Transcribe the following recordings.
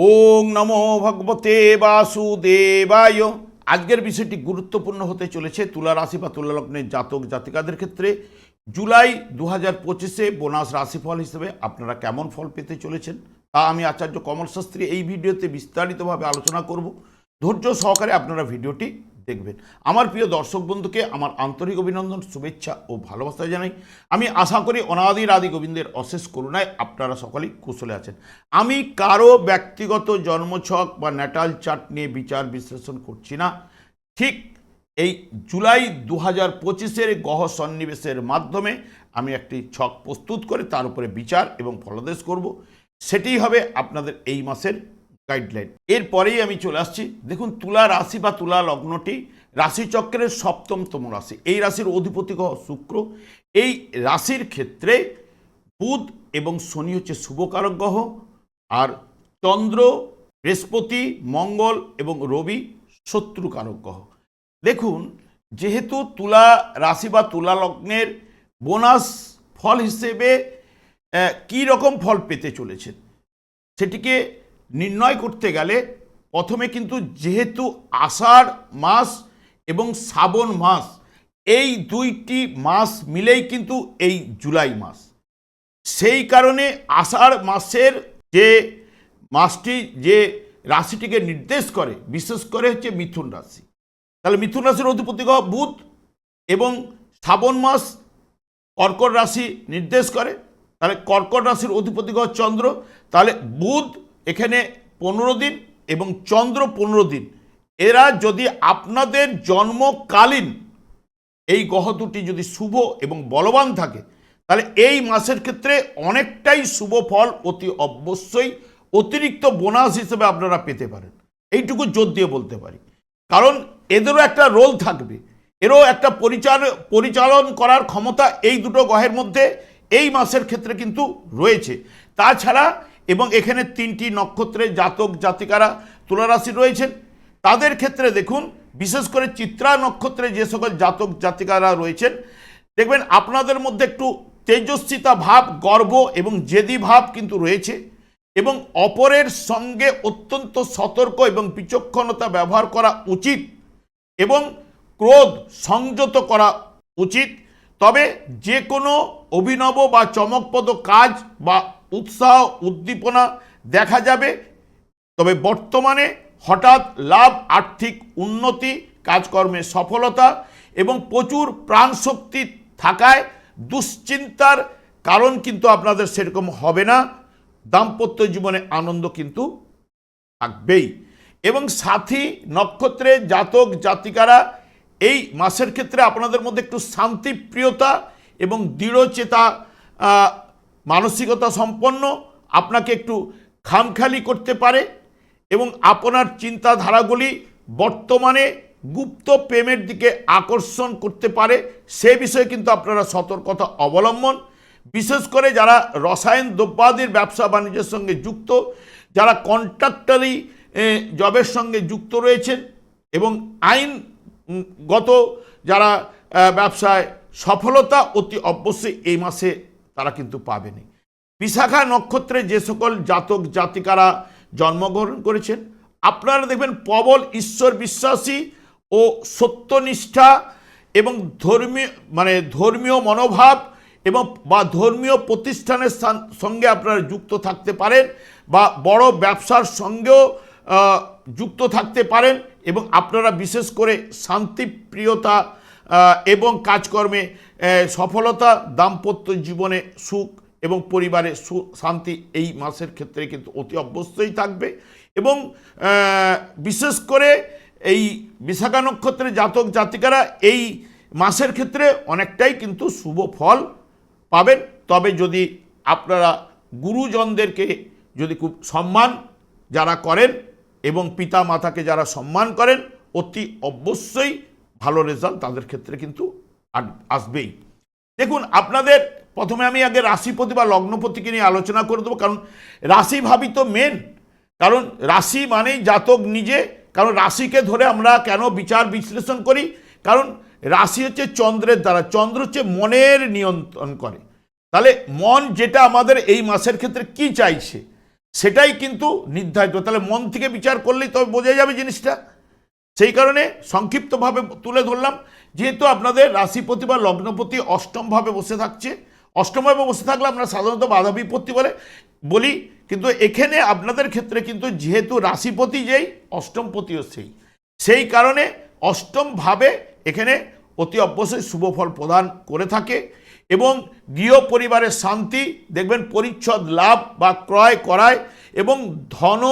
ওং নমো ভগবতে বাসুদেবায়। আজকের বিষয়টি গুরুত্বপূর্ণ হতে চলেছে তুলা রাশি বা তুলা লগ্নের জাতক জাতিকাদের ক্ষেত্রে। জুলাই দু হাজার পঁচিশে বোনাস রাশিফল হিসেবে আপনারা কেমন ফল পেতে চলেছেন তা আমি আচার্য কমল শাস্ত্রী এই ভিডিওতে বিস্তারিতভাবে আলোচনা করব। ধৈর্য সহকারে আপনারা ভিডিওটি দেখবেন। আমার প্রিয় দর্শক বন্ধুকে আমার আন্তরিক অভিনন্দন, শুভেচ্ছা ও ভালোবাসা জানাই। আমি আশা করি অনাদির আদি গোবিন্দের অশেষ করুণায় আপনারা সকলেই কুশলে আছেন। আমি কারও ব্যক্তিগত জন্মছক বা ন্যাটাল চার্ট নিয়ে বিচার বিশ্লেষণ করছি না। ঠিক এই জুলাই দু হাজার পঁচিশের গহ সন্নিবেশের মাধ্যমে আমি একটি ছক প্রস্তুত করে তার উপরে বিচার এবং ফলদেশ করব। সেটি হবে আপনাদের এই মাসের গাইডলাইন এরপরেই আমি চলে আসছি। দেখুন, তুলা রাশি বা তুলা লগ্নটি রাশিচক্রের সপ্তমতম রাশি। এই রাশির অধিপতি গ্রহ শুক্র। এই রাশির ক্ষেত্রে বুধ এবং শনি হচ্ছে শুভকারক গ্রহ। আর চন্দ্র, বৃহস্পতি, মঙ্গল এবং রবি শত্রুকারক গ্রহ। দেখুন, যেহেতু তুলা রাশি বা তুলা লগ্নের বোনাস ফল হিসেবে কী রকম ফল পেতে চলেছেন সেটিকে নির্ণয় করতে গেলে প্রথমে কিন্তু যেহেতু আষাঢ় মাস এবং শ্রাবণ মাস, এই দুইটি মাস মিলেই কিন্তু এই জুলাই মাস। সেই কারণে আষাঢ় মাসের যে মাসটি, যে রাশিটিকে নির্দেশ করে, বিশেষ করে হচ্ছে মিথুন রাশি। তাহলে মিথুন রাশির অধিপতি গ্রহ বুধ এবং শ্রাবণ মাস কর্কট রাশি নির্দেশ করে। তাহলে কর্কট রাশির অধিপতি গ্রহ চন্দ্র। তাহলে বুধ এখানে পনেরো দিন এবং চন্দ্র পনেরো দিন। এরা যদি আপনাদের জন্মকালীন এই গ্রহ দুটি যদি শুভ এবং বলবান থাকে, তাহলে এই মাসের ক্ষেত্রে অনেকটাই শুভ ফল অতি অবশ্যই অতিরিক্ত বোনাস হিসেবে আপনারা পেতে পারেন। এইটুকু জোর দিয়ে বলতে পারি। কারণ এদেরও একটা রোল থাকবে। এরও একটা পরিচাল পরিচালন করার ক্ষমতা এই দুটো গ্রহের মধ্যে এই মাসের ক্ষেত্রে কিন্তু রয়েছে। তাছাড়া এবং এখানে তিনটি নক্ষত্রে জাতক জাতিকারা তুলারাশি রয়েছেন। তাদের ক্ষেত্রে দেখুন, বিশেষ করে চিত্রা নক্ষত্রে যে সকল জাতক জাতিকারা রয়েছেন, দেখবেন আপনাদের মধ্যে একটু তেজস্বিতা ভাব, গর্ব এবং জেদি ভাব কিন্তু রয়েছে এবং অপরের সঙ্গে অত্যন্ত সতর্ক এবং বিচক্ষণতা ব্যবহার করা উচিত এবং ক্রোধ সংযত করা উচিত। তবে যে কোনো অভিনব বা চমকপদ কাজ বা উৎসাহ, উদ্দীপনা দেখা যাবে। তবে বর্তমানে হঠাৎ লাভ, আর্থিক উন্নতি কাজকর্মে সফলতা এবং প্রচুর প্রাণশক্তি থাকায় দুশ্চিন্তার কারণ কিন্তু আপনাদের সেরকম হবে না। দাম্পত্য জীবনে আনন্দ কিন্তু থাকবেই। এবং সাথী, নক্ষত্রে, জাতক, জাতিকারা এই মাসের ক্ষেত্রে আপনাদের মধ্যে একটু শান্তিপ্রিয়তা এবং দৃঢ়চেতা মানসিকতা সম্পন্ন, আপনাকে একটু খামখালি করতে পারে এবং আপনার চিন্তাধারাগুলি বর্তমানে গুপ্ত প্রেমের দিকে আকর্ষণ করতে পারে। সে বিষয়ে কিন্তু আপনারা সতর্কতা অবলম্বন। বিশেষ করে যারা রসায়ন দ্রব্যাদির ব্যবসা বাণিজ্যের সঙ্গে যুক্ত, যারা কন্ট্রাক্টারি জবের সঙ্গে যুক্ত রয়েছেন এবং আইনগত যারা ব্যবসায় সফলতা অতি অবশ্যই এই মাসে তারা কিন্তু পাবেনি। বিশাখা নক্ষত্রে যে সকল জাতক জাতিকারা জন্মগ্রহণ করেছেন, আপনারা দেখবেন প্রবল ঈশ্বর বিশ্বাসী ও সত্যনিষ্ঠা এবং ধর্মীয় মানে ধর্মীয় মনোভাব এবং বা ধর্মীয় প্রতিষ্ঠানের সঙ্গে আপনারা যুক্ত থাকতে পারেন বা বড় ব্যবসার সঙ্গেও যুক্ত থাকতে পারেন এবং আপনারা বিশেষ করে শান্তিপ্রিয়তা এবং কাজকর্মে সফলতা, দাম্পত্য জীবনে সুখ এবং পরিবারে সু, শান্তি এই মাসের ক্ষেত্রে কিন্তু অতি অবশ্যই থাকবে। এবং বিশেষ করে এই বিশাখা নক্ষত্রের জাতক জাতিকারা এই মাসের ক্ষেত্রে অনেকটাই কিন্তু শুভ ফল পাবেন। তবে যদি আপনারা গুরুজনদেরকে যদি খুব সম্মান যারা করেন এবং পিতা মাতাকে যারা সম্মান করেন, অতি অবশ্যই ভালো রেজাল্ট তাদের ক্ষেত্রে কিন্তু আসবেই। দেখুন, আপনাদের প্রথমে আমি আগে রাশিপতি বা লগ্নপতিকে নিয়ে আলোচনা করে দেবো, কারণ রাশি ভাবি তো মেন কারণ রাশি মানেই জাতক নিজে, কারণ রাশিকে ধরে আমরা কেন বিচার বিশ্লেষণ করি? কারণ রাশি হচ্ছে চন্দ্রের দ্বারা, চন্দ্র হচ্ছে মনের নিয়ন্ত্রণ করে। তাহলে মন যেটা আমাদের এই মাসের ক্ষেত্রে কি চাইছে, সেটাই কিন্তু নির্ধারিত। তাহলে মন থেকে বিচার করলেই তবে বোঝা যাবে জিনিসটা। সেই কারণে সংক্ষিপ্তভাবে তুলে ধরলাম, যেহেতু আপনাদের রাশিপতি বা লগ্নপতি অষ্টমভাবে বসে থাকছে। অষ্টমভাবে বসে থাকলে আমরা সাধারণত বাধা বিপত্তি বলে বলি, কিন্তু এখানে আপনাদের ক্ষেত্রে কিন্তু যেহেতু রাশিপতি যেই, অষ্টমপতিও সেই। সেই কারণে অষ্টমভাবে এখানে অতি অবশ্যই শুভ ফল প্রদান করে থাকে এবং গৃহ পরিবারের শান্তি, দেখবেন পরিচ্ছদ লাভ বা ক্রয় করায় এবং ধন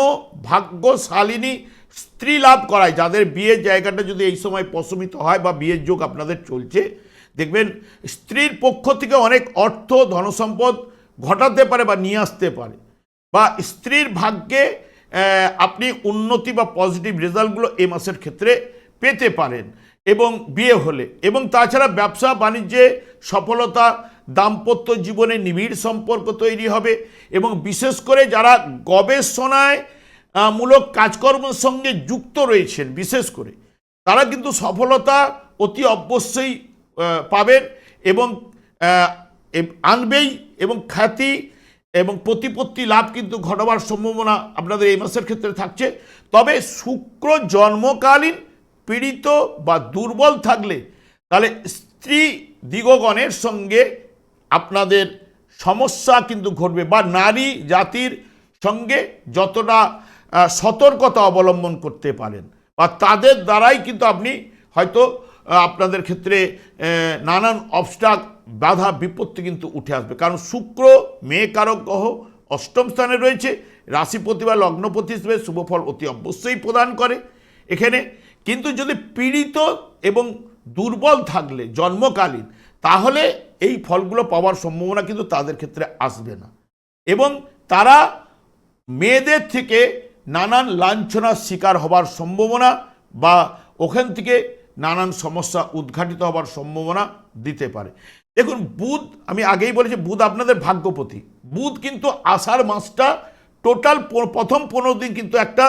ভাগ্যশালিনী স্ত্রী লাভ করায়। যাদের বিয়ের জায়গাটা যদি এই সময় প্রশমিত হয় বা বিয়ের যোগ আপনাদের চলছে, দেখবেন স্ত্রীর পক্ষ থেকে অনেক অর্থ, ধনসম্পদ ঘটাতে পারে বা নিয়ে আসতে পারে। বা স্ত্রীর ভাগ্যে আপনি উন্নতি বা পজিটিভ রেজাল্টগুলো এই মাসের ক্ষেত্রে পেতে পারেন এবং বিয়ে হলে। এবং তাছাড়া ব্যবসা, বাণিজ্যে সফলতা দাম্পত্য জীবনে নিবিড় সম্পর্ক তৈরি হবে এবং বিশেষ করে যারা গবেষণায় মূলক কাজকর্মের সঙ্গে যুক্ত রয়েছেন, বিশেষ করে, তারা কিন্তু সফলতা অতি অবশ্যই পাবেন এবং আনবেই এবং খ্যাতি এবং প্রতিপত্তি লাভ কিন্তু ঘটবার সম্ভাবনা আপনাদের এই মাসের ক্ষেত্রে থাকছে। তবে শুক্র জন্মকালীন পীড়িত বা দুর্বল থাকলে তাহলে স্ত্রী দিগগণের সঙ্গে আপনাদের সমস্যা কিন্তু ঘটবে বা নারী জাতির সঙ্গে যতটা সতর্কতা অবলম্বন করতে পারেন বা তাদের দ্বারাই কিন্তু আপনি হয়তো আপনাদের ক্ষেত্রে নানান অবস্টাক বাধা, বিপত্তি কিন্তু উঠে আসবে। কারণ শুক্র মেয়ে কারক গ্রহ অষ্টম স্থানে রয়েছে। রাশিপতি বা লগ্নপতি হিসেবে শুভফল অতি অবশ্যই প্রদান করে। এখানে কিন্তু যদি পীড়িত এবং দুর্বল থাকলে জন্মকালীন, তাহলে এই ফলগুলো পাওয়ার সম্ভাবনা কিন্তু তাদের ক্ষেত্রে আসবে না। এবং তারা মেয়েদের থেকে নানান লাঞ্ছনার শিকার হবার সম্ভাবনা বা ওখান থেকে নানান সমস্যা উদ্ঘাটিত হবার সম্ভাবনা দিতে পারে। দেখুন, বুধ, আমি আগেই বলেছি, বুধ আপনাদের ভাগ্যপতি। বুধ কিন্তু আষাঢ় মাসটা টোটাল প্রথম পনেরো দিন কিন্তু একটা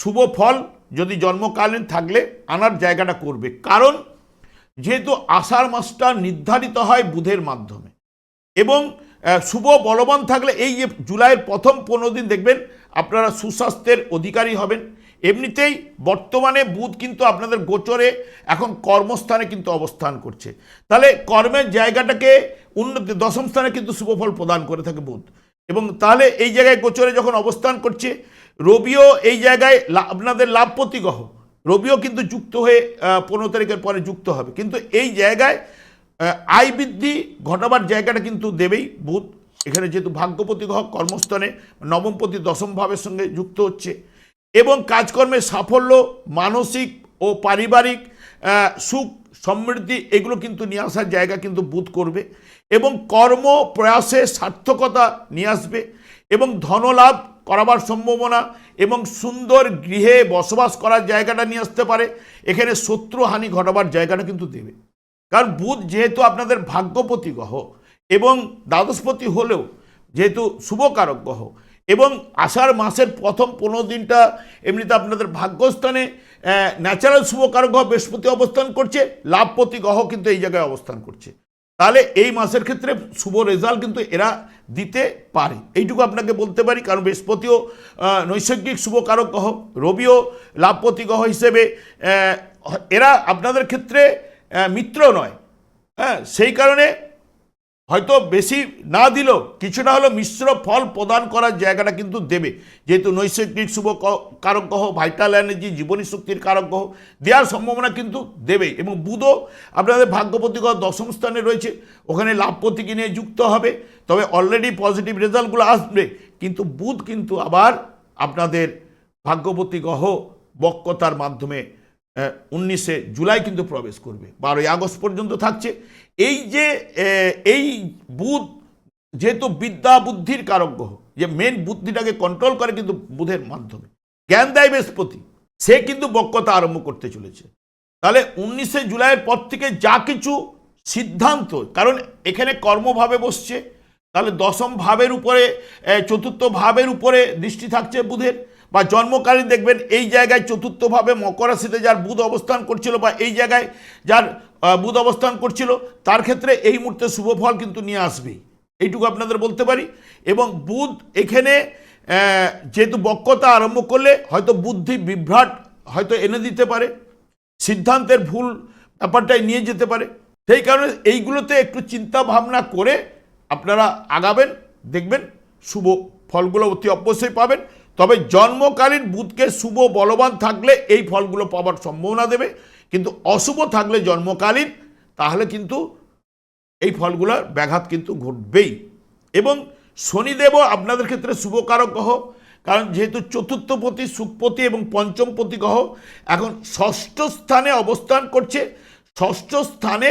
শুভ ফল যদি জন্মকালীন থাকলে আনার জায়গাটা করবে। কারণ যেহেতু আষাঢ় মাসটা নির্ধারিত হয় বুধের মাধ্যমে। এবং শুভ বলবান থাকলে এই যে জুলাইয়ের প্রথম পনেরো দিন দেখবেন আপনারা সুস্বাস্থ্যের অধিকারী হবেন। এমনিতেই বর্তমানে বুধ কিন্তু আপনাদের গোচরে এখন কর্মস্থানে কিন্তু অবস্থান করছে। তাহলে কর্মের জায়গাটাকে উন্নতি, দশম স্থানে কিন্তু শুভফল প্রদান করে থাকে বুধ। এবং তাহলে এই জায়গায় গোচরে যখন অবস্থান করছে, রবিও এই জায়গায় আপনাদের গ্রহ। রবিও কিন্তু যুক্ত হয়ে পনেরো তারিখের পরে যুক্ত হবে। কিন্তু এই জায়গায় আয় বৃদ্ধি ঘটাবার জায়গাটা কিন্তু দেবেই বুধ। এখানে যেহেতু ভাগ্যপতি গ্রহ কর্মস্থানে নবমপতি দশম ভাবের সঙ্গে যুক্ত হচ্ছে। এবং কাজকর্মের সাফল্য, মানসিক ও পারিবারিক সুখ, সমৃদ্ধি, এগুলো কিন্তু নিয়ে আসার জায়গা কিন্তু বুধ করবে। এবং কর্ম, প্রয়াসে সার্থকতা নিয়ে আসবে। এবং ধনলাভ করাবার সম্ভাবনা এবং সুন্দর গৃহে বসবাস করার জায়গাটা নিয়ে আসতে পারে। এখানে শত্রুহানি ঘটাবার জায়গাটা কিন্তু দেবে। কারণ বুধ যেহেতু আপনাদের ভাগ্যপতি গ্রহ এবং দ্বাদশপতি হলেও যেহেতু শুভকারক গ্রহ এবং আষাঢ় মাসের প্রথম পনেরো দিনটা এমনিতে আপনাদের ভাগ্যস্থানে ন্যাচারাল শুভকারক গ্রহ বৃহস্পতি অবস্থান করছে, লাভপতি গ্রহ কিন্তু এই জায়গায় অবস্থান করছে। তাহলে এই মাসের ক্ষেত্রে শুভ রেজাল্ট কিন্তু এরা দিতে পারে। এইটুকু আপনাকে বলতে পারি, কারণ বৃহস্পতিও নৈসর্গিক শুভকারক গ্রহ, রবিও লাভপতি গ্রহ হিসেবে এরা আপনাদের ক্ষেত্রে মিত্র নয়। হ্যাঁ সেই কারণে হয়তো বেশি না দিলেও কিছুটা হলো মিশ্র ফল প্রদান করার জায়গাটা কিন্তু দেবে। যেহেতু নৈসর্গিক শুভ কারক গ্রহ ভাইটাল এনার্জি জীবনী শক্তির কারক গ্রহ, দেওয়ার সম্ভাবনা কিন্তু দেবে এবং বুধও আপনাদের ভাগ্যপতি গ্রহ দশম স্থানে রয়েছে। ওখানে লাভ লাভপতিকে নিয়ে যুক্ত হবে। তবে অলরেডি পজিটিভ রেজাল্টগুলো আসবে। কিন্তু বুধ কিন্তু আবার আপনাদের ভাগ্যপতি গ্রহ বক্রতার মাধ্যমে উনিশে জুলাই কিন্তু প্রবেশ করবে, বারোই আগস্ট পর্যন্ত থাকছে। এই যে এই বুধ যেহেতু বিদ্যা বুদ্ধির কারক যে মেন বুদ্ধিটাকে কন্ট্রোল করে কিন্তু বুধের মাধ্যমে। জ্ঞান দেয় বৃহস্পতি, সে কিন্তু বক্রতা আরম্ভ করতে চলেছে। তাহলে উনিশে জুলাইয়ের পর থেকে যা কিছু সিদ্ধান্ত, কারণ এখানে কর্মভাবে বসছে, তাহলে দশম ভাবের উপরে চতুর্থ ভাবের উপরে দৃষ্টি থাকছে বুধের। বা জন্মকালীন দেখবেন এই জায়গায় চতুর্থভাবে মকর রাশিতে যার বুধ অবস্থান করছিল বা এই জায়গায় যার বুধ অবস্থান করছিল, তার ক্ষেত্রে এই মুহূর্তে শুভ ফল কিন্তু নিয়ে আসবেই এইটুকু আপনাদের বলতে পারি। এবং বুধ এখানে যেহেতু বক্রতা আরম্ভ করলে হয়তো বুদ্ধি বিভ্রাট হয়তো এনে দিতে পারে, সিদ্ধান্তের ভুল ব্যাপারটাই নিয়ে যেতে পারে। সেই কারণে এইগুলোতে একটু চিন্তা ভাবনা করে আপনারা আগাবেন, দেখবেন শুভ ফলগুলো অতি অবশ্যই পাবেন। তবে জন্মকালীন বুধকে শুভ বলবান থাকলে এই ফলগুলো পাওয়ার সম্ভাবনা দেবে। কিন্তু অশুভ থাকলে জন্মকালীন, তাহলে কিন্তু এই ফলগুলোর ব্যাঘাত কিন্তু ঘটবেই। এবং শনিদেবও আপনাদের ক্ষেত্রে শুভকারক গ্রহ কারণ যেহেতু চতুর্থপতি, সুখপতি এবং পঞ্চমপতি গ্রহ, এখন ষষ্ঠ স্থানে অবস্থান করছে। ষষ্ঠ স্থানে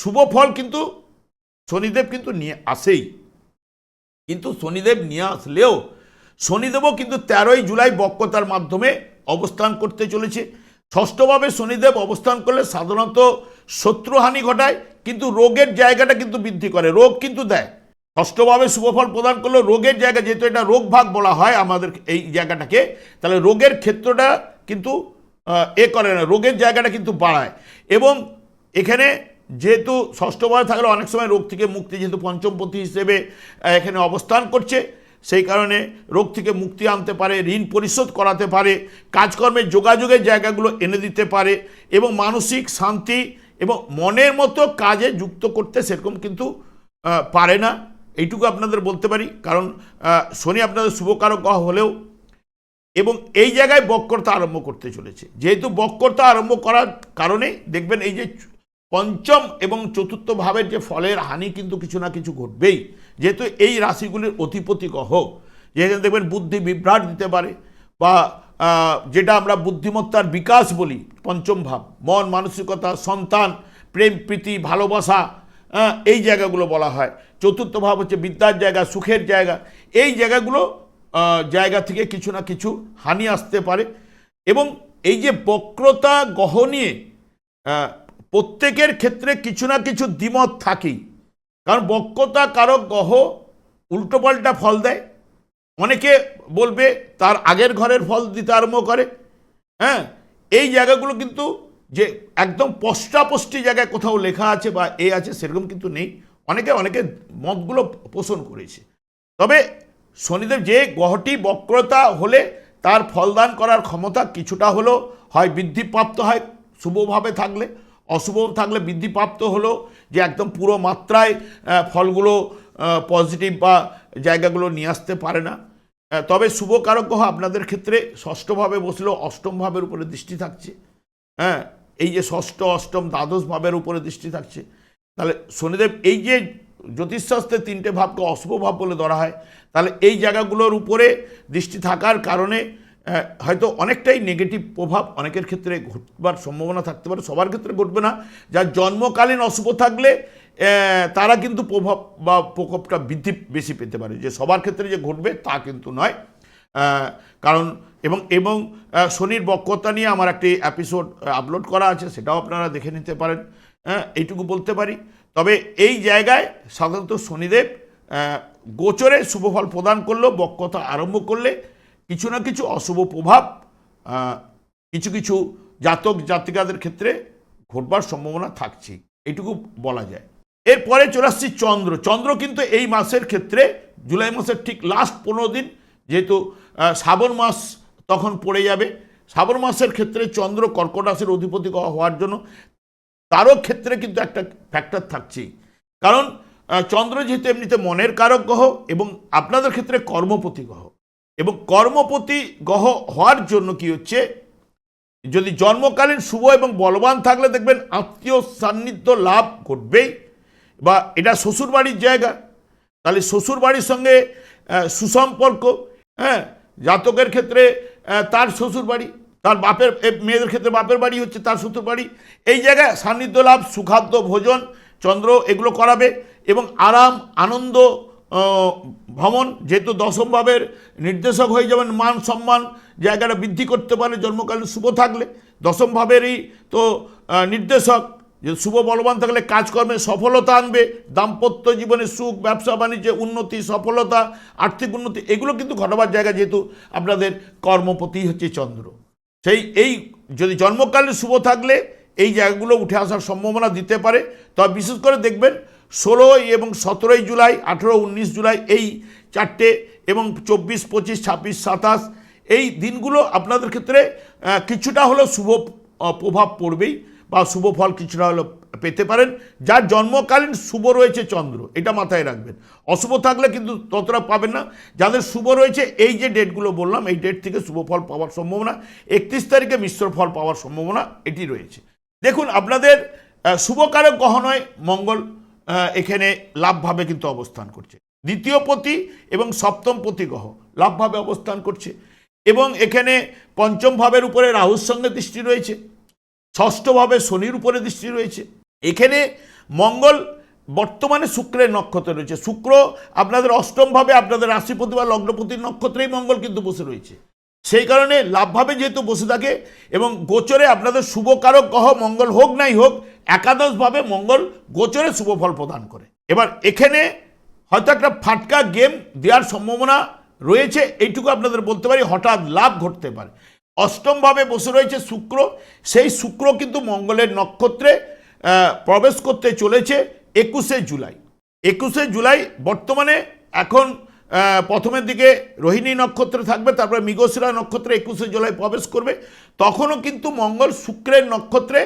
শুভ ফল কিন্তু শনিদেব কিন্তু নিয়ে আসেই। কিন্তু শনিদেব নিয়ে আসলেও শনিদেবও কিন্তু তেরোই জুলাই বক্রতার মাধ্যমে অবস্থান করতে চলেছে। ষষ্ঠভাবে শনিদেব অবস্থান করলে সাধারণত শত্রুহানি ঘটায়, কিন্তু রোগের জায়গাটা কিন্তু বৃদ্ধি করে, রোগ কিন্তু দেয়। ষষ্ঠভাবে শুভফল প্রদান করলেও রোগের জায়গা, যেহেতু এটা রোগ ভাগ বলা হয় আমাদের এই জায়গাটাকে, তাহলে রোগের ক্ষেত্রটা কিন্তু এ করে না, রোগের জায়গাটা কিন্তু বাড়ায়। এবং এখানে যেহেতু ষষ্ঠভাবে থাকলে অনেক সময় রোগ থেকে মুক্তি, যেহেতু পঞ্চমপতি হিসেবে এখানে অবস্থান করছে সেই কারণে রোগ থেকে মুক্তি আনতে পারে, ঋণ পরিশোধ করাতে পারে কাজকর্মের যোগাযোগের জায়গাগুলো এনে দিতে পারে এবং মানসিক শান্তি এবং মনের মতো কাজে যুক্ত করতে সেরকম কিন্তু পারে না। এইটুকু আপনাদের বলতে পারি। কারণ শনি আপনাদের শুভকারক হলেও এবং এই জায়গায় বক্রতা আরম্ভ করতে চলেছে। যেহেতু বক্রতা আরম্ভ করার কারণে দেখবেন এই যে পঞ্চম এবং চতুর্থ ভাবের যে ফলের হানি কিন্তু কিছু না কিছু ঘটবেই। যেহেতু এই রাশিগুলির অধিপতি গ্রহ, যেখানে দেখবেন বুদ্ধি বিভ্রাট দিতে পারে বা যেটা আমরা বুদ্ধিমত্তার বিকাশ বলি, পঞ্চম ভাব, মন, মানসিকতা, সন্তান, প্রেম, প্রীতি, ভালোবাসা এই জায়গাগুলো বলা হয়। চতুর্থ ভাব হচ্ছে বিদ্যার জায়গা, সুখের জায়গা, এই জায়গাগুলো জায়গা থেকে কিছু না কিছু হানি আসতে পারে এবং এই যে বক্রতা গহ প্রত্যেকের ক্ষেত্রে কিছু না কিছু দ্বিমত থাকেই। কারণ বক্রতা কারক গ্রহ উল্টোপাল্টা ফল দেয়। অনেকে বলবে তার আগের ঘরের ফল দিতে আরম্ভ করে। হ্যাঁ এই জায়গাগুলো কিন্তু যে একদম পষ্টাপষ্টি জায়গায় কোথাও লেখা আছে বা এ আছে সেরকম কিন্তু নেই। অনেকে অনেকে মতগুলো পোষণ করেছে। তবে শনিদেব যে গ্রহটি বক্রতা হলে তার ফলদান করার ক্ষমতা কিছুটা হলেও হয় বৃদ্ধিপ্রাপ্ত হয়, শুভভাবে থাকলে অশুভ থাকলে বৃদ্ধিপ্রাপ্ত হলো যে একদম পুরো মাত্রায় ফলগুলো পজিটিভ বা জায়গাগুলো নিয়ে আসতে পারে না। তবে শুভ কারক গ্রহ আপনাদের ক্ষেত্রে ষষ্ঠভাবে বসলেও অষ্টম ভাবের উপরে দৃষ্টি থাকছে। হ্যাঁ এই যে ষষ্ঠ, অষ্টম দ্বাদশ ভাবের উপরে দৃষ্টি থাকছে। তাহলে শনিদেব, এই যে জ্যোতিষশাস্ত্রে তিনটে ভাবকে অশুভ ভাব বলে ধরা হয়, তাহলে এই জায়গাগুলোর উপরে দৃষ্টি থাকার কারণে হয়তো অনেকটাই নেগেটিভ প্রভাব অনেকের ক্ষেত্রে ঘটবার সম্ভাবনা থাকতে পারে, সবার ক্ষেত্রে ঘটবে না। যার জন্মকালীন অশুভ থাকলে তারা কিন্তু প্রভাব বা প্রকোপটা বৃদ্ধি বেশি পেতে পারে। যে সবার ক্ষেত্রে যে ঘটবে তা কিন্তু নয়। কারণ এবং এবং শনির বক্রতা নিয়ে আমার একটি এপিসোড আপলোড করা আছে, সেটাও আপনারা দেখে নিতে পারেন। হ্যাঁ এইটুকু বলতে পারি। তবে এই জায়গায় সাধারণত শনিদেব গোচরে শুভফল প্রদান করলেও বক্রতা আরম্ভ করলে কিছু না কিছু অশুভ প্রভাব কিছু কিছু জাতক জাতিকাদের ক্ষেত্রে ঘটবার সম্ভাবনা থাকছে, এইটুকু বলা যায়। এরপরে চলে আসছি চন্দ্র। চন্দ্র কিন্তু এই মাসের ক্ষেত্রে, জুলাই মাসের ঠিক লাস্ট পনেরো দিন, যেহেতু শ্রাবণ মাস তখন পড়ে যাবে। শ্রাবণ মাসের ক্ষেত্রে চন্দ্র কর্কট রাশির অধিপতি হওয়ার জন্য তারও ক্ষেত্রে কিন্তু একটা ফ্যাক্টর থাকছেই কারণ চন্দ্র যেহেতু এমনিতে মনের কারক গ্রহ এবং আপনাদের ক্ষেত্রে কর্মপতি গ্রহ এবং কর্মপতি গ্রহ হওয়ার জন্য কি হচ্ছে? যদি জন্মকালীন শুভ এবং বলবান থাকলে দেখবেন আত্মীয় সান্নিধ্য লাভ ঘটবেই বা এটা শ্বশুর বাড়ির জায়গা। তাহলে শ্বশুর বাড়ির সঙ্গে সুসম্পর্ক হ্যাঁ? জাতকের ক্ষেত্রে তার শ্বশুর বাড়ি তার বাপের মেয়েদের ক্ষেত্রে বাপের বাড়ি হচ্ছে তার শ্বশুর বাড়ি এই জায়গায় সান্নিধ্য লাভ, সুখাদ্য, ভোজন, চন্দ্র, এগুলো করাবে এবং আরাম, আনন্দ ভ্রমণ যেহেতু দশম ভাবের নির্দেশক হয়ে যাবেন, মান সম্মান জায়গাটা বৃদ্ধি করতে পারে, জন্মকালীন শুভ থাকলে। দশম ভাবেরই তো নির্দেশক, যে শুভ বলবান থাকলে কাজকর্মে সফলতা আনবে, দাম্পত্য জীবনে সুখ, ব্যবসা, বাণিজ্যে উন্নতি, সফলতা, আর্থিক উন্নতি, এগুলো কিন্তু ঘটবার জায়গা যেহেতু আপনাদের কর্মপতি হচ্ছে চন্দ্র। সেই, এই যদি জন্মকালে শুভ থাকলে এই জায়গাগুলো উঠে আসার সম্ভাবনা দিতে পারে। তবে বিশেষ করে দেখবেন ষোলোই এবং সতেরোই জুলাই, আঠেরো, উনিশ জুলাই এই চারটে এবং চব্বিশ, পঁচিশ, ছাব্বিশ, সাতাশ এই দিনগুলো আপনাদের ক্ষেত্রে কিছুটা হলেও শুভ প্রভাব পড়বেই বা শুভ ফল কিছুটা হলেও পেতে পারেন। যার জন্মকালীন শুভ রয়েছে চন্দ্র, এটা মাথায় রাখবেন। অশুভ থাকলে কিন্তু ততটা পাবেন না। যাদের শুভ রয়েছে, এই যে ডেটগুলো বললাম, এই ডেট থেকে শুভ ফল পাওয়ার সম্ভাবনা। একত্রিশ তারিখে মিশ্র ফল পাওয়ার সম্ভাবনা এটি রয়েছে। দেখুন, আপনাদের শুভকারক গহনায় মঙ্গল। এখানে লাভভাবে কিন্তু অবস্থান করছে। দ্বিতীয় পতি এবং সপ্তম পতি গ্রহ লাভভাবে অবস্থান করছে এবং এখানে পঞ্চম ভাবের উপরে রাহুর সঙ্গে দৃষ্টি রয়েছে ষষ্ঠভাবে শনির উপরে দৃষ্টি রয়েছে। এখানে মঙ্গল বর্তমানে শুক্রের নক্ষত্রে রয়েছে। শুক্র আপনাদের অষ্টমভাবে আপনাদের রাশিপতি বা লগ্নপতির নক্ষত্রেই মঙ্গল কিন্তু বসে রয়েছে। সেই কারণে লাভভাবে যেহেতু বসে থাকে এবং গোচরে আপনাদের শুভকারক গ্রহ মঙ্গল হোক নাই হোক, একাদশভাবে মঙ্গল গোচরে শুভ ফল প্রদান করে। এবার এখানে হয়তো একটা ফাটকা গেম দেওয়ার সম্ভাবনা রয়েছে, এইটুকু আপনাদের বলতে পারি, হঠাৎ লাভ ঘটতে পারে। অষ্টমভাবে বসে রয়েছে শুক্র, সেই শুক্র কিন্তু মঙ্গলের নক্ষত্রে প্রবেশ করতে চলেছে একুশে জুলাই। একুশে জুলাই বর্তমানে এখন প্রথমের দিকে রোহিণী নক্ষত্রে থাকবে, তারপরে মৃগশিরা নক্ষত্রে একুশে জুলাই প্রবেশ করবে। তখনও কিন্তু মঙ্গল শুক্রের নক্ষত্রে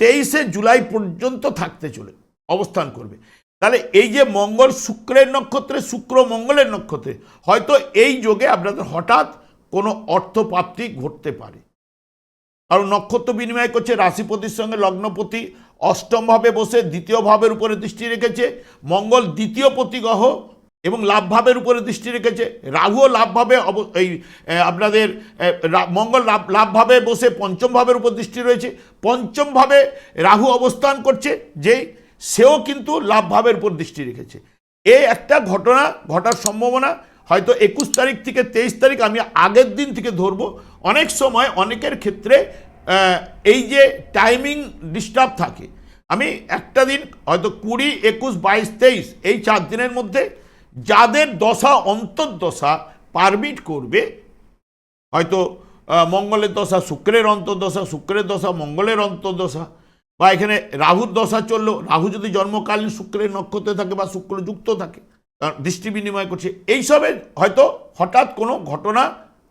তেইশে জুলাই পর্যন্ত থাকতে চলে, অবস্থান করবে। তাহলে এই যে মঙ্গল শুক্রের নক্ষত্রে, শুক্র মঙ্গলের নক্ষত্রে, হয়তো এই যোগে আপনাদের হঠাৎ কোনো অর্থপ্রাপ্তি ঘটতে পারে। কারণ নক্ষত্র বিনিময় করছে, রাশিপতির সঙ্গে লগ্নপতি অষ্টমভাবে বসে, দ্বিতীয় ভাবের উপরে দৃষ্টি রেখেছে, মঙ্গল দ্বিতীয় পতি গ্রহ এবং লাভ ভাবের উপরে দৃষ্টি রেখেছে। রাহুও লাভভাবে অব- এই আপনাদের মঙ্গল লাভ লাভ ভাবে বসে পঞ্চম ভাবের উপর দৃষ্টি রয়েছে। পঞ্চমভাবে রাহু অবস্থান করছে যে সেও কিন্তু লাভ ভাবের উপর দৃষ্টি রেখেছে। এই একটা ঘটনা, ঘটার সম্ভাবনা, হয়তো একুশ তারিখ থেকে তেইশ তারিখ আমি আগের দিন থেকে ধরবো। অনেক সময় অনেকের ক্ষেত্রে এই যে টাইমিং ডিস্টার্ব থাকে। আমি একটা দিন, হয়তো কুড়ি, একুশ, বাইশ, তেইশ, এই চার দিনের মধ্যে যাদের দশা অন্তর্দশা পারমিট করবে, হয়তো মঙ্গলের দশা, শুক্রের অন্তর্দশা, শুক্রের দশা, মঙ্গলের অন্তর্দশা, বা এখানে রাহুর দশা চলল, রাহু যদি জন্মকালীন শুক্রের নক্ষত্রে থাকে বা শুক্র যুক্ত থাকে দৃষ্টি বিনিময় করছে, এইসবের হয়তো হঠাৎ কোনো ঘটনা,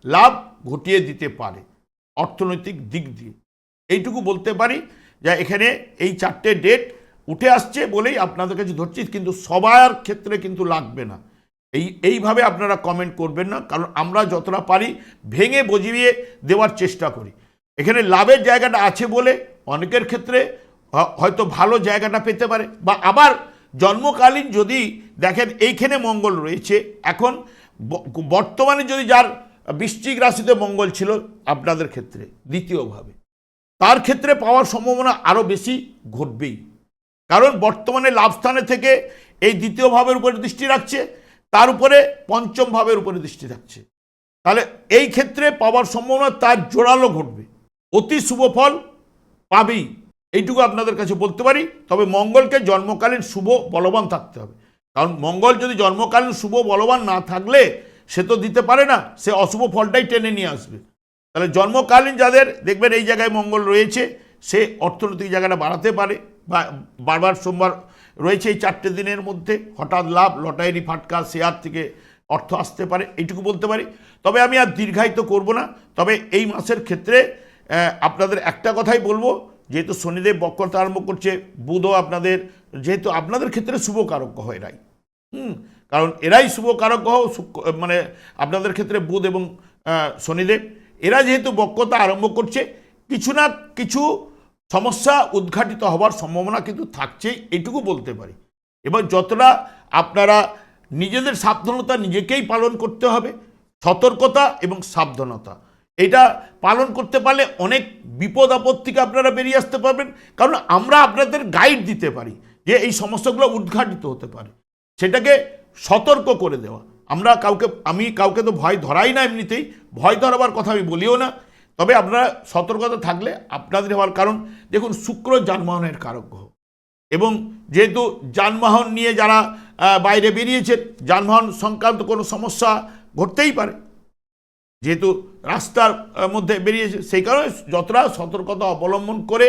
লাভ ঘটিয়ে দিতে পারে, অর্থনৈতিক দিক দিয়ে। এইটুকু বলতে পারি যে এখানে এই চারটে ডেট উঠে আসছে বলেই আপনাদের কাছে ধরছি, কিন্তু সবার ক্ষেত্রে কিন্তু লাগবে না। এই, এইভাবে আপনারা কমেন্ট করবেন না, কারণ আমরা যতটা পারি ভেঙে বজিয়ে দেওয়ার চেষ্টা করি। এখানে লাভের জায়গাটা আছে বলে অনেকের ক্ষেত্রে হয়তো ভালো জায়গাটা পেতে পারে, বা আবার জন্মকালীন যদি দেখেন এইখানে মঙ্গল রয়েছে, এখন বর্তমানে যদি যার বৃশ্চিক রাশিতে মঙ্গল ছিল আপনাদের ক্ষেত্রে, দ্বিতীয়ভাবে। তার ক্ষেত্রে পাওয়ার সম্ভাবনা আরও বেশি ঘটবেই। কারণ বর্তমানে লাভস্থানে থেকে এই দ্বিতীয় ভাবের উপরে দৃষ্টি রাখছে, তার উপরে পঞ্চম ভাবের উপরে দৃষ্টি রাখছে। তাহলে এই ক্ষেত্রে পাওয়ার সম্ভাবনা তার জোরালো ঘটবে। অতি শুভ ফল পাবেই, এইটুকু আপনাদের কাছে বলতে পারি। তবে মঙ্গলকে জন্মকালীন শুভ বলবান থাকতে হবে। কারণ মঙ্গল যদি জন্মকালীন শুভ বলবান না থাকলে সে তো দিতে পারে না, সে অশুভ ফলটাই টেনে নিয়ে আসবে। তাহলে জন্মকালীন যাদের, দেখবেন এই জায়গায় মঙ্গল রয়েছে, সে অর্থনৈতিক জায়গাটা বাড়াতে পারে। বারবার সোমবার রয়েছে এই চারটে দিনের মধ্যে। হঠাৎ লাভ, লটারি, ফাটকা, শেয়ার থেকে অর্থ আসতে পারে, এইটুকু বলতে পারি। তবে আমি আর দীর্ঘায়িত করব না। তবে এই মাসের ক্ষেত্রে আপনাদের একটা কথাই বলব, যেহেতু শনিদেব বক্রতা আরম্ভ করছে, বুধও আপনাদের, যেহেতু আপনাদের ক্ষেত্রে শুভ কারক গ্রহ এরাই হুম, কারণ এরাই শুভ কারক গ্রহ মানে আপনাদের ক্ষেত্রে বুধ এবং শনিদেব। এরা যেহেতু বক্রতা আরম্ভ করছে, কিছু না কিছু সমস্যা উদ্ঘাটিত হওয়ার সম্ভাবনা কিন্তু থাকছেই এটুকু বলতে পারি। এবার যতটা আপনারা নিজেদের সাবধানতা নিজেকেই পালন করতে হবে, সতর্কতা এবং সাবধানতা। এটা পালন করতে পারলে অনেক বিপদ আপদ থেকে আপনারা বেরিয়ে আসতে পারবেন, কারণ আমরা আপনাদের গাইড দিতে পারি যে এই সমস্যাগুলো উদ্ঘাটিত হতে পারে। সেটাকে সতর্ক করে দেওয়া। আমরা কাউকে, আমি কাউকে তো ভয় ধরাই না এমনিতেই, ভয় ধরাবার কথা আমি বলিও না। তবে আপনারা সতর্কতা থাকলে আপনাদের হওয়ার কারণ, দেখুন শুক্র যানবাহনের কারক গ্রহ। এবং যেহেতু যানবাহন নিয়ে যারা বাইরে বেরিয়েছেন, যানবাহন সংক্রান্ত কোনো সমস্যা ঘটতেই পারে। যেহেতু রাস্তার মধ্যে বেরিয়েছে, সেই কারণে যতটা সতর্কতা অবলম্বন করে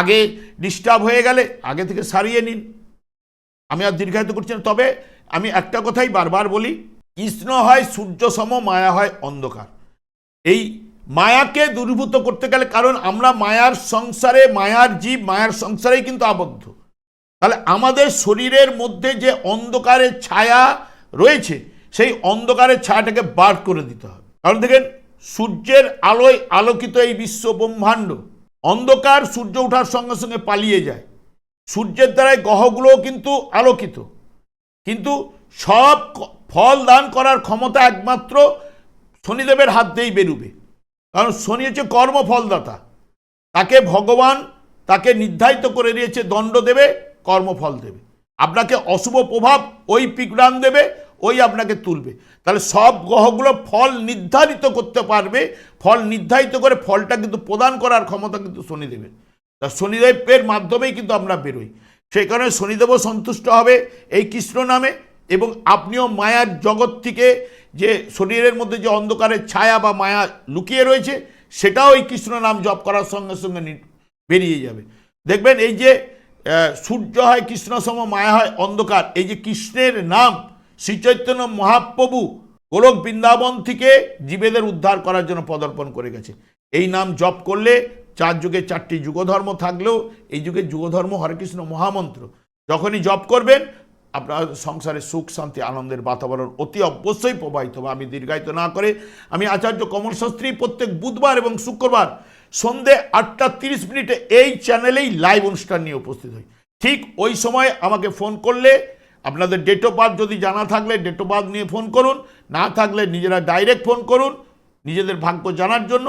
আগে ডিস্টার্ব হয়ে গেলে আগে থেকে সারিয়ে নিন। আমি আর দীর্ঘায়িত করছি না, তবে আমি একটা কথাই বারবার বলি, কৃষ্ণ হয় সূর্য সম, মায়া হয় অন্ধকার। এই মায়াকে দূরীভূত করতে গেলে কারণ আমরা মায়ার সংসারে, মায়ার জীব, মায়ার সংসারেই কিন্তু আবদ্ধ। তাহলে আমাদের শরীরের মধ্যে যে অন্ধকারের ছায়া রয়েছে, সেই অন্ধকারের ছায়াটাকে বার করে দিতে হবে। কারণ দেখেন, সূর্যের আলোয় আলোকিত এই বিশ্ব ব্রহ্মাণ্ড অন্ধকার সূর্য ওঠার সঙ্গে সঙ্গে পালিয়ে যায়। সূর্যের দ্বারাই গ্রহগুলোও কিন্তু আলোকিত। কিন্তু সব ফল দান করার ক্ষমতা একমাত্র শনিদেবের হাত দিয়েই বেরুবে। কারণ শনি হচ্ছে কর্মফলদাতা। তাকে ভগবান তাকে নির্ধারিত করে দিয়েছে, দণ্ড দেবে, কর্মফল দেবে। আপনাকে অশুভ প্রভাব ওই পিকডান দেবে, ওই আপনাকে তুলবে। তাহলে সব গ্রহগুলো ফল নির্ধারিত করতে পারবে, ফল নির্ধারিত করে ফলটা কিন্তু প্রদান করার ক্ষমতা কিন্তু শনিদেবের তা শনিদেবের মাধ্যমেই কিন্তু আমরা বেরোই। সেই কারণে শনিদেবও সন্তুষ্ট হবে এই কৃষ্ণ নামে এবং আপনিও মায়ার জগৎ থেকে যে শরীরের মধ্যে যে অন্ধকারের ছায়া বা মায়া লুকিয়ে রয়েছে, সেটাও এই কৃষ্ণ নাম জপ করার সঙ্গে সঙ্গে বেরিয়ে যাবে। দেখবেন এই যে সূর্য হয় কৃষ্ণ সম মায়া হয় অন্ধকার, এই যে কৃষ্ণের নাম শ্রীচৈতন্য মহাপ্রভু গোলক বৃন্দাবন থেকে জীবেদের উদ্ধার করার জন্য পদার্পণ করে গেছে। এই নাম জপ করলে চার যুগে চারটি যুগধর্ম থাকলেও এই যুগে যুগধর্ম হরে কৃষ্ণ মহামন্ত্র। যখনই জপ করবেন আপনার সংসারে সুখ, শান্তি, আনন্দের বাতাবরণ অতি অবশ্যই প্রবাহিত হবে। আমি দীর্ঘায়িত না করে আমি আচার্য কমল শাস্ত্রী প্রত্যেক বুধবার এবং শুক্রবার সন্ধে আটটা তিরিশ মিনিটে এই চ্যানেলেই লাইভ অনুষ্ঠান নিয়ে উপস্থিত হই। ঠিক ওই সময় আমাকে ফোন করলে, আপনাদের ডেট অফ বার্থ যদি জানা থাকলে ডেট অফ বার্থ নিয়ে ফোন করুন, না থাকলে নিজেরা ডাইরেক্ট ফোন করুন, নিজেদের ভাগ্য জানার জন্য